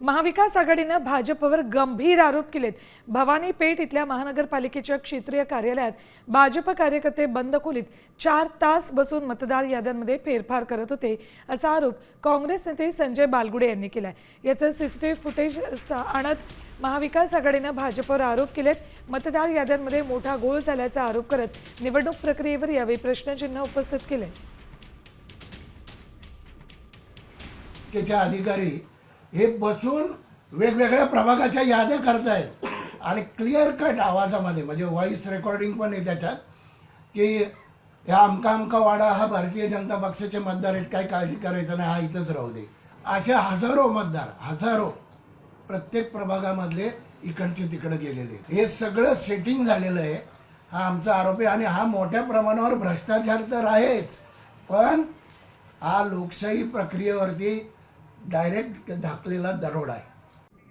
महाविकास आघाडीनं भाजपवर गंभीर आरोप केलेत. भवानी पेठ इथल्या महानगरपालिकेच्या क्षेत्रीय कार्यालयात भाजप कार्यकर्ते बंद खोलीत चार तास बसून मतदार याद्यांमध्ये फेरफार करत होते असा आरोप काँग्रेस नेते संजय बालगुडे यांनी केलाय. याचं सीसीटीव्ही फुटेज आणत महाविकास आघाडीनं भाजपवर आरोप केलेत. मतदार याद्यांमध्ये मोठा गोळ झाल्याचा आरोप करत निवडणूक प्रक्रियेवर यावेळी प्रश्नचिन्ह उपस्थित केले त्याचे अधिकारी हे बसून वेगवेगळ्या प्रभागाच्या याद्या करतायत. आणि क्लिअर कट आवाजामध्ये म्हणजे व्हॉइस रेकॉर्डिंग पण आहे त्याच्यात की ह्या अमका अमका वाडा हा भारतीय जनता पक्षाचे मतदार आहेत काही काळजी करायचं नाही हा इथंच राहू दे. असे हजारो मतदार हजारो प्रत्येक प्रभागामधले इकडचे तिकडे गेलेले हे सगळं सेटिंग झालेलं आहे. हा आमचा आरोप आहे आणि हा मोठ्या प्रमाणावर भ्रष्टाचार तर आहेच पण हा लोकशाही प्रक्रियेवरती डायरेक्ट धाकलेला दरोडा आहे